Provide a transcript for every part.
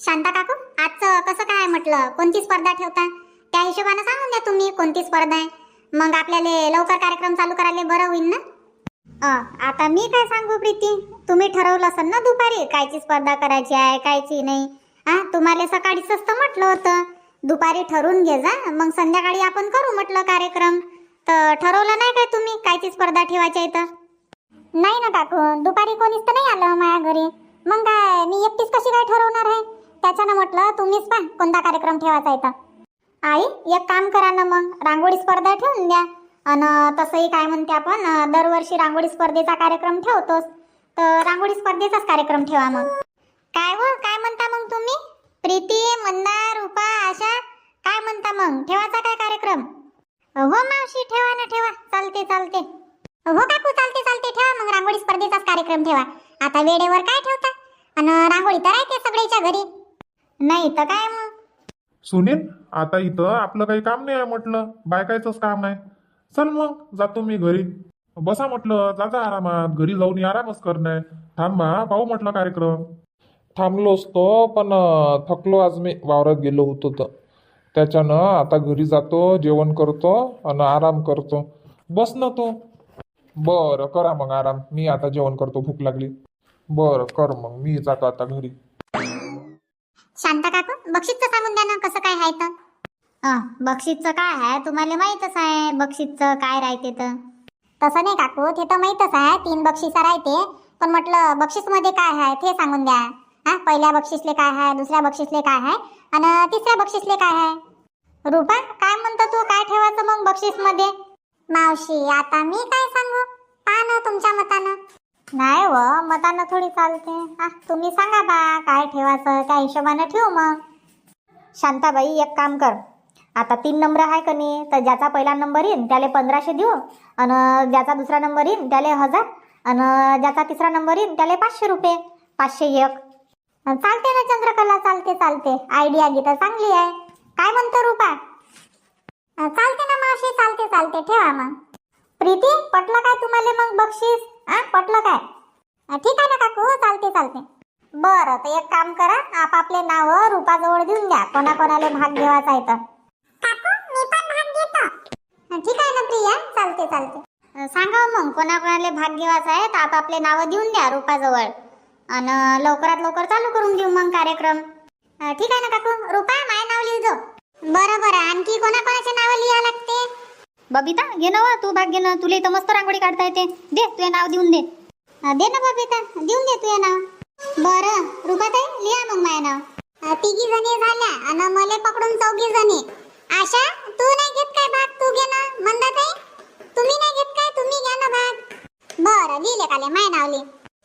शांता काकू आजचं कसं काय म्हटलं? कोणती स्पर्धा ठेवता? त्या हिशोबानं सांगून द्या तुम्ही कोणती स्पर्धा आहे. मग आपल्याला लवकर कार्यक्रम चालू करायला बरं होईल ना? अ, आता मी काय सांगू प्रीती? तुम्ही ठरवलं असेल ना दुपारी कायची स्पर्धा करायची आहे कायची नाही. हा तुम्हाला सकाळीच असतं म्हटलं होतं. दुपारी ठरवून घे जा मग संध्याकाळी आपण करू म्हटलं कार्यक्रम. तर ठरवलं नाही काय तुम्ही कायची स्पर्धा ठेवायची आहे तर? नाही ना काकू दुपारी कोणीच तर नाही आलं माझ्या घरी. मग काय मी एकटीच कशी काय ठरवणार आहे? त्याच्यानं म्हटलं तुम्हीच पहा कोणता कार्यक्रम ठेवायचा आहे तर आई एक काम करा ना मग रांगोळी स्पर्धा ठेवून द्या. अन तसंही काय म्हणते आपण दरवर्षी रांगोळी स्पर्धेचा कार्यक्रम ठेवतोस तर रांगोळी स्पर्धेचाच कार्यक्रम ठेवा मग. काय व काय म्हणता मग तुम्ही? प्रीती मंदा रूपा आशा काय म्हणता मग? ठेवायचा काय कार्यक्रम? हो मावशी ठेवा ना ठेवा चालते चालते. हो काकू चालते चालते ठेवा मग रांगोळी स्पर्धेचाच कार्यक्रम ठेवा. आता वेळेवर काय ठेवता? आणि रांगोळी तर आहे ते सगळ्याच्या घरी? नाही तर काय मग? सुनील आता इथं आपलं काही काम नाही आहे म्हटलं. बायकायचंच काम आहे. चल मग जातो मी घरी. बसा म्हटलं जा जा आरामात. घरी जाऊन आरामच करणार थांबा पाहू म्हटलं कार्यक्रम. थांबलो असतो पण अं, थकलो आज मी. वावरात गेलो होतो तर. त्याच्यानं आता घरी जातो जेवण करतो आणि आराम करतो. बस ना तू. बरं करा मग आराम. मी आता जेवण करतो भूक लागली. बरं कर मग. मी जातो आता घरी. शांता काकू बक्षीसचं सांगून द्या ना कसं काय आहे तर बक्षीसचं काय आहे? तुम्हाला माहीतच आहे बक्षीसचं काय राहते तर तसं नाही काकू ते तर माहीतच आहे तीन बक्षिसं राहते. पण म्हटलं बक्षीसमध्ये काय आहे ते सांगून द्या. हा पहिल्या बक्षीसले काय आहे दुसऱ्या बक्षीसले काय आहे आणि तिसऱ्या बक्षीसले काय आहे. रुपा काय म्हणतो तू काय ठेवायचं मग बक्षीसमध्ये? मावशी आता मी काय सांगू? पहा ना तुमच्या मतानं. नाही व मतानं थोडी चालते. आ तुम्ही सांगा बा काय ठेवायचं त्या हिशोबानं ठेवू मग. शांताबाई एक काम कर. आता तीन नंबर आहे का नाही तर ज्याचा पहिला नंबर येईन त्याला पंधराशे देऊ. आणि ज्याचा दुसरा नंबर येईन त्याला हजार. आणि ज्याचा तिसरा नंबर येईन त्याला पाचशे रुपये. पाचशे एक. चालते ना चंद्रकला चालते चालते. आयडिया गीता चांगली आहे. काय म्हणतो रुपा? चालते ना मावशी चालते चालते. ठेवा मग. प्रीती पटलं काय तुम्हाला मग बक्षीस? हा पटलं काय? ठीक आहे ना काकू चालते चालते. बरं तर एक काम करा आपापले नाव रूपाजवळ देऊन द्या कोणाकोणाला भाग घ्यावाचा आहे तर. ठीक आहे ना प्रिया. चालते चालते. सांगा मग कोणाकोणाला भाग घ्यावाचा आहे तर आपापले नाव देऊन द्या रूपाजवळ. आणि लवकरात लवकर चालू करून देऊ मग कार्यक्रम. ठीक आहे ना काकू? रुपा माय नाव लिहिजो बरं बरं. आणखी कोणाकोणाचे नाव लिहा लागते बबिता घे ना वा, तू भाग घे ना. तुला इथं मस्त रांगोळी काढता येते. दे तुझे नाव देऊन दे. दे ना बबिता देऊन दे तुझे नाव. बरं रुपाताई लिहा मग माझे नाव. तिघी जणी झाल्या आणि मला पकडून चौघी जणी. आशा तू नाही घेत काय भाग तू घे ना. मंदाताई तुम्ही नाही घेत काय? तुम्ही घ्या ना भाग बरं लिहिले काले माय नाव लिह.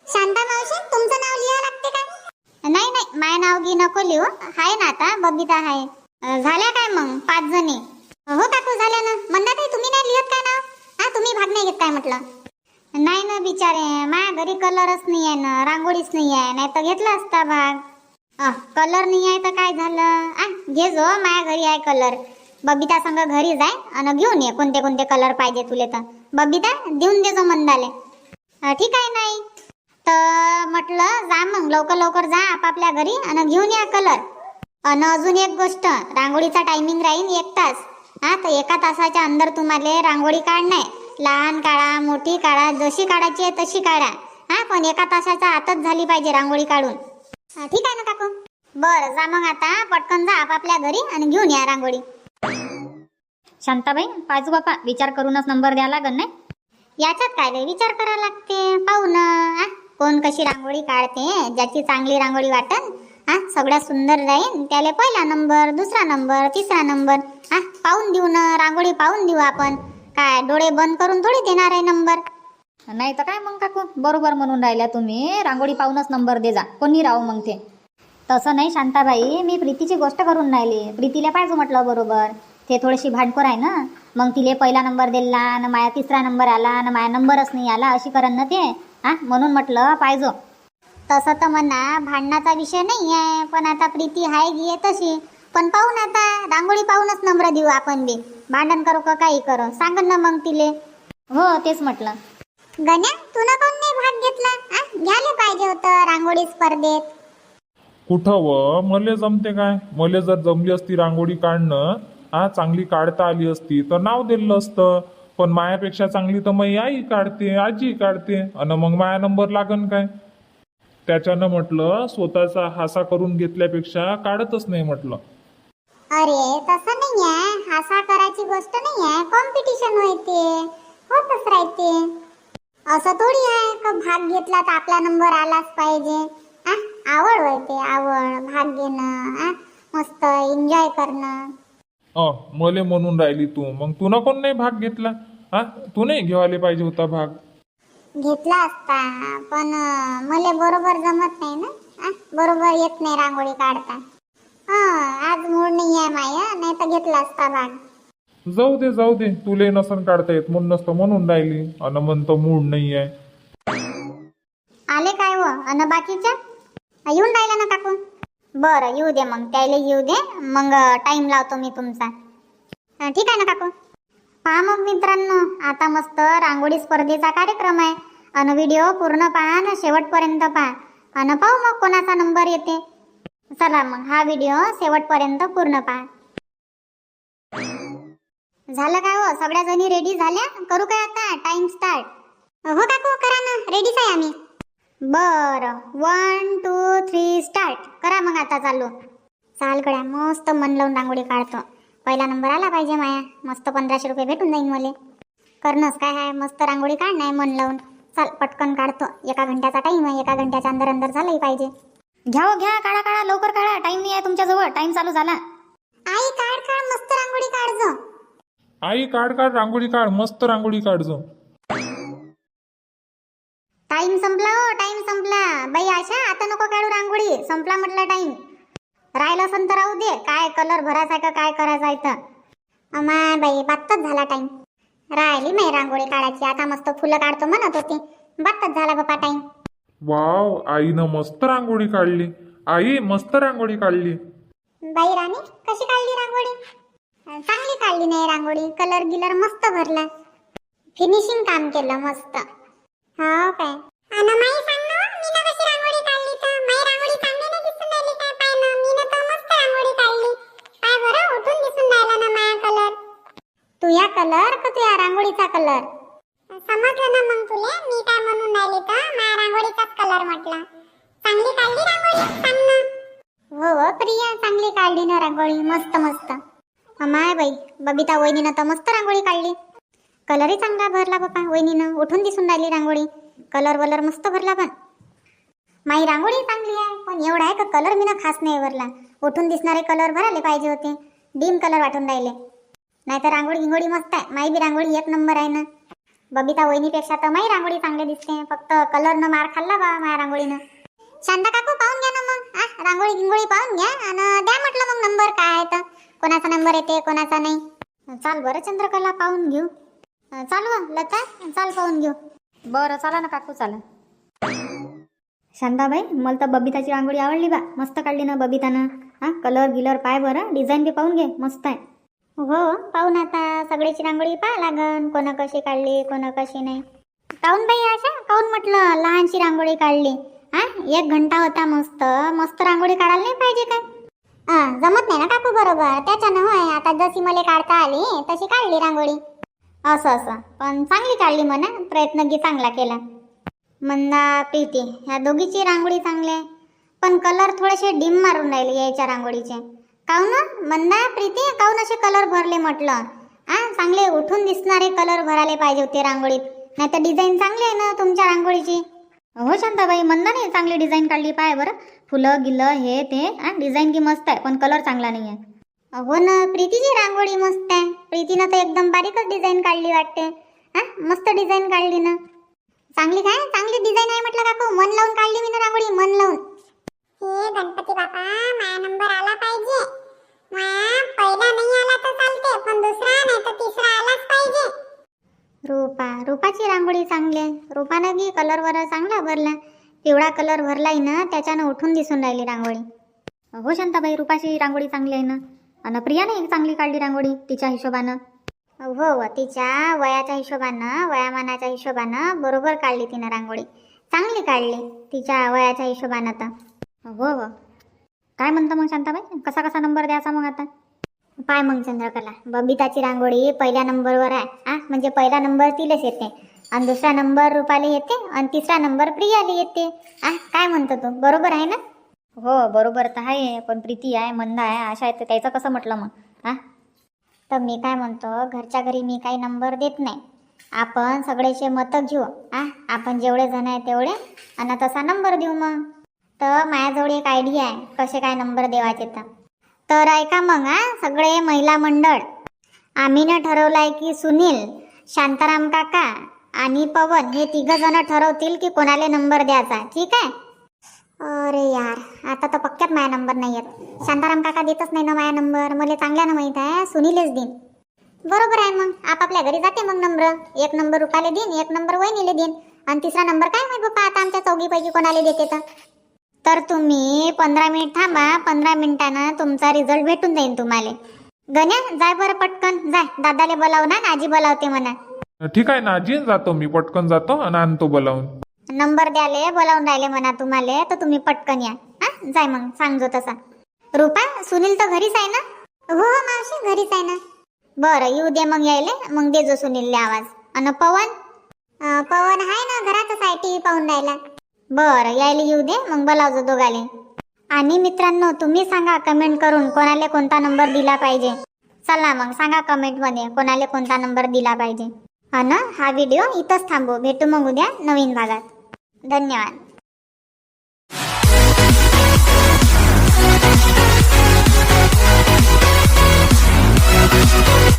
शांता मावशी तुमचं नाव लिहा लागते का? नाही नाही माय नाव घे नको लिहू. आहे ना आता बबिता आहे अं, झाल्या काय मग? पाच जणी. नाही नाही ना बिचारे माझ्या घरी कलरच नाही आहे ना रांगोळीच नाही आहे नाही तर घेतला असता भाग. कलर नाही आहे तर काय झालं? आ घे जो माझ्या घरी आहे कलर. बबिता संग घरी जाय आणि घेऊन ये कोणते कोणते कलर पाहिजे तुले तर. बबिता देऊन दे जो मंदाले. अं, ठीक आहे नाही. तर म्हटलं जा मग लवकर लवकर जा आपापल्या घरी आणि घेऊन या कलर. आणि अजून एक गोष्ट रांगोळीचा टायमिंग राहील एक तास. हा तर एका तासाच्या अंदर तुम्हाला रांगोळी काढणार आहे. लहान काढा मोठी काढा जशी काढायची आहे तशी काढा. हा पण एका तासाच्या आतच झाली पाहिजे रांगोळी काढून. हा, ठीक आहे ना काकू? बरं जा मग आता. पटकन जा आपापल्या घरी आणि घेऊन या रांगोळी. शांताबाई पाहिजे बापा विचार करूनच नंबर द्यावा लागन नाही? याच्यात काय विचार करावा लागते? पाहू ना. आ कोण कशी रांगोळी काढते ज्याची चांगली रांगोळी वाटन. हा सगळ्यात सुंदर राहीन त्याला पहिला नंबर दुसरा नंबर तिसरा नंबर. हा पाहून देऊ ना रांगोळी पाहून देऊ आपण. काय डोळे बंद करून थोडी देणार आहे नंबर? नाही तर काय मग काकू? बरोबर म्हणून राहिल्या तुम्ही. रांगोळी पाहूनच नंबर दे जा. कोणी राहू मग ते. तसं नाही शांताबाई मी प्रीतीची गोष्ट करून राहिली. प्रीतीला पाहिजे म्हटलं बरोबर. ते थोडीशी भांडखोर आहे ना? मग तिले पहिला नंबर दिला ना माया तिसरा नंबर आला ना माया नंबरच नाही आला अशी करन ना ते. हा म्हणून म्हटलं पाहिजे. तसं तर म्हणा भांडणाचा विषय नाही आहे पण आता प्रीती हाय गी तशी. पण पाहून आता रांगोळी पाहूनच नंबर देऊ आपण बी. भांडण करू का काही करू? सांग ना मग तिले. हो तेच म्हटलं. गण्या तू ना कोण नाही भाग घेतला? आ? घ्यायला पाहिजे होतं रांगोळी स्पर्धेत. कुठं व? मले जमते काय? मले जर जमली असती रांगोळी काढणं हा चांगली काढता आली असती तर नाव दिलं असतं. पण मायापेक्षा चांगली तर मग आई काढते आजी काढते. आणि मग माया नंबर लागन काय? त्याच्यानं म्हटलं स्वतःचा हासा करून घेतल्यापेक्षा काढतच नाही म्हटलं. अरे तसं नाही आहे. हासा करायची गोष्ट नाही आहे कॉम्पिटिशन होते. होतच राहते. असं थोडी आहे का भाग घेतला तर आपला नंबर आलाच पाहिजे. आ? आवड होते आवड. भाग घेणं आ? मस्त एन्जॉय करणं. अ मले म्हणून राहिली तू. मग तू ना कोण नाही भाग घेतला? हा? तू नाही घेवायला पाहिजे होता भाग. घेतला असता पण अं, मला बरोबर जमत नाही ना? आ? बरोबर येत नाही रांगोळी काढता. आज मूड नाही आहे माया नाही तर घेतला असता भाग. जाऊ दे जाऊ दे तुले नसन काढता येत म्हणून नसतं म्हणून राहिली. अन म्हणतो मूड नाही आहे आले काय व? अन बाकीच्या? येऊन राहिला ना काकू? बरं येऊ दे मग त्याला येऊ दे. मग टाइम लावतो मी तुमचा. अ, ठीक आहे ना काकू? पहा मग मित्रांनो आता मस्त रांगोळी स्पर्धेचा कार्यक्रम आहे. अन व्हिडिओ पूर्ण पहा ना शेवटपर्यंत पहा. अन पाहू मग कोणाचा नंबर येते. चला मग हा व्हिडिओ शेवटपर्यंत पूर्ण पहा. झालं काय हो? सगळ्या जणी रेडी झाल्या? करू काय आता? टाइम स्टार्ट हो काकू करा ना. रेडीच आहे आम्ही. बर. वन टू थ्री स्टार्ट करा मग आता चालू. चाल गड्या मस्त मन लावून रांगोळी काढतो. पहिला नंबर आला पाहिजे माया. मस्त पंधराशे रुपये भेटून जाईन मले. करणंच काय आहे मस्त रांगोळी काढणार मन लावून. चाल पटकन काढतो. एका घंट्याचा टाईम आहे. एका घंट्याच्या अंदर अंदर झालंही पाहिजे. घ्या हो घ्या काढा काढा लवकर काढा. टाइम नाही आहे तुमच्याजवळ. टाइम चालू झाला. आई काढ काढ मस्त रांगोळी काढजो आई काढ काढ रांगोळी काढ मस्त रांगोळी काढजो टाइम संपला हो टाइम संपला. बाई आशा आता नको काढू रांगोळी. संपला म्हटलं टाइम राहिलं असन तर राहू दे. काय कलर भरायचा का काय करायचा आहे तर अमाय बाई बात्तच झाला टाइम राहिली नाही रांगोळी काढायची. आता मस्त फुलं काढतो म्हणत होती. बात्तच झाला बापा टाइम वाव आईनं मस्त रांगोळी काढली. आई मस्त रांगोळी काढली. बाई राणी कशी काढली रांगोळी? चांगली काढली नाही रांगोळी. कलर गिलर मस्त भरला. फिनिशिंग काम केलं मस्त. हो काय? अन माई सांग ना मी ना कशी रांगोळी काढली तर? माई रांगोळी चांगली नाही दिसून राहिली काय पाय ना मी ना तर मस्त रांगोळी काढली. पाय बरं उठून दिसून राहिला ना माया कलर. तू या कलर का तू या रांगोळीचा कलर? समजलं ना मग तुले? मी काय म्हणून राहिले तर? माझ्या रांगोळीचाच कलर म्हटला. चांगली काढली रांगोळी सांग ना हो हो प्रिया चांगली काढली ना रांगोळी. मस्त मस्त. माय बाई बबिता वहिनीनं तर मस्त रांगोळी काढली. कलरही चांगला भरला बापा वहिनीनं. उठून दिसून राहिली रांगोळी. कलर वलर मस्त भरला पण. माई रांगोळी चांगली आहे पण एवढा आहे का कलर मी ना खास नाही भरला उठून दिसणारे कलर भराले पाहिजे होते. डीम कलर वाटून राहिले. नाही तर रांगोळी गिंगोळी मस्त आहे. माई बी रांगोळी एक नंबर आहे ना. बबिता वहिनीपेक्षा तर माही रांगोळी चांगली दिसते. फक्त कलरनं मार खाल्ला बा माझ्या रांगोळीनं. शांता काकू पाहून घ्या ना मग. आ, रांगोळी गिंगोळी पाहून घ्या आणि द्या म्हटलं मग नंबर काय आहे तर. कोणाचा नंबर येते कोणाचा नाही. चाल बरं चंद्रकला पाहून घेऊ. चालू लता. चाल पाहून घेऊ. बरं चला ना काकू चाला. शांताबाई मला तर बबिताची रांगोळी आवडली बा. मस्त काढली ना बबितानं. हा कलर गिलर पाय बरं. डिझाईन बी पाहून घे. मस्त आहे. हो पाहून आता सगळीची रांगोळी पाहा लागन कोण कशी काढली कोण कशी नाही. काऊन बाई आशा? काऊन म्हटलं? लहानशी रांगोळी काढली. हा? एक घंटा होता मस्त. मस्त रांगोळी काढायला नाही पाहिजे काय? जमत नाही ना काकू बरोबर? त्याच्यानं होय आता जशी मला काढता आली तशी काढली रांगोळी. असं असं. पण चांगली काढली म्हणा प्रयत्न की चांगला केला. मंदा प्रीती ह्या दोघीची रांगोळी चांगली आहे. पण कलर थोडेसे डिम मारून राहिले यायच्या रांगोळीचे. काहून मंदा प्रीती काहून असे कलर भरले म्हटलं? आ चांगले उठून दिसणारे कलर भरायला पाहिजे होते रांगोळीत. नाही तर डिझाईन चांगली आहे ना तुमच्या रांगोळीची? हो शांताबाई मंदा नाही चांगली डिझाईन काढली पाय बरं. फुलं गिलं हे ते. हा डिझाईन की मस्त आहे पण कलर चांगला नाही आहे. हो ना प्रीतीची रांगोळी मस्त आहे. प्रीतीनं तर एकदम बारीकच डिझाईन काढली वाटते. हा मस्त डिझाईन काढली ना. चांगली काय? चांगली डिझाईन आहे म्हटलं काकू. मन लावून काढली मी ना रांगोळी मन लावून. हे गणपती बापा माझा नंबर आला पाहिजे. माया पहिला नाही आला तर चालते पण दुसरा नाही तर तिसरा आलाच पाहिजे. रूपा रूपाची रांगोळी चांगली आहे. रूपानं की कलर वर चांगला भरला. पिवळा कलर भरलाय ना त्याच्यानं उठून दिसून राहिली रांगोळी. हो शांताबाई रुपाची रांगोळी चांगली आहे ना? अन प्रियाने एक चांगली काढली रांगोळी तिच्या हिशोबानं. हो तिच्या वयाच्या हिशोबानं वयामानाच्या हिशोबानं बरोबर काढली तिनं रांगोळी. चांगली काढली तिच्या वयाच्या हिशोबानं तर. हो हो. काय म्हणतं मग शांताबाई? कसा कसा नंबर द्यायचा मग आता? पाय मग चंद्रकला. बबिताची रांगोळी पहिल्या नंबरवर आहे. आ म्हणजे पहिला नंबर तिलाच येते. आणि दुसरा नंबर रुपाली येते आणि तिसरा नंबर प्रियाला येते. आ काय म्हणतो तू? बरोबर आहे ना? हो बरोबर तर आहे पण प्रीती आहे मंदा आहे आशा आहे तर त्याचं कसं म्हटलं मग? हा तर मी काय म्हणतो? घरच्या घरी मी काही नंबर देत नाही. आपण सगळेचे मतं घेऊ. आ आपण जेवढे जण आहे तेवढे आणि तसा नंबर देऊ मग. तर माझ्याजवळ एक आयडिया आहे. कसे काय नंबर देवायचे तर. तर ऐका मग हा सगळे महिला मंडळ. आम्हीनं आहे की सुनील शांताराम काका आणि पवन हे तिघंजणं जण ठरवतील की कोणाला नंबर द्यायचा. ठीक आहे? अरे यार आता तर पक्क्यात माझा नंबर नाही येत. शांताराम काका देतच नाही ना माझा नंबर. मला चांगल्यानं माहीत आहे सुनीलच देईन. बरोबर आहे मग. आपापल्या घरी जाते मग नंबर. एक नंबर रुपाले देईन एक नंबर वहिनीले देईन. आणि तिसरा नंबर काय माहीत बाप्पा आता आमच्या चौघीपैकी कोणाला देते तर. तर तुम्ही पंधरा मिनिट थांबा पंधरा मिनिटानं तुमचा रिझल्ट भेटून जाईल तुम्हाला. गण्या जाय बरं पटकन. जाय दादाले बोलाव ना आजी बोलावते म्हणा. ठीक आहे ना आजी जातो मी पटकन जातो आणि आणतो बोलावून. नंबर द्याले बोलावून राहिले म्हणा तुम्हाला तर तुम्ही पटकन या. हा जाय मग सांगजो तसा. रुपा सुनील तर घरीच आहे ना? हो हो मावशी घरीच आहे ना? बरं येऊ दे मग यायले मग देजो सुनीलले आवाज. अन पवन? अं, पवन आहे ना घरातच आहे टी व्ही पाहून राहिला. बरं यायला येऊ दे. मग बोलावजो दोघाले. आणि मित्रांनो तुम्ही सांगा कमेंट करून कोणाला कोणता नंबर दिला पाहिजे. चला मग सांगा कमेंटमध्ये कोणाला कोणता नंबर दिला पाहिजे. हा ना हा व्हिडिओ इथंच थांबू. भेटू मग उद्या नवीन भागात. धन्यवाद.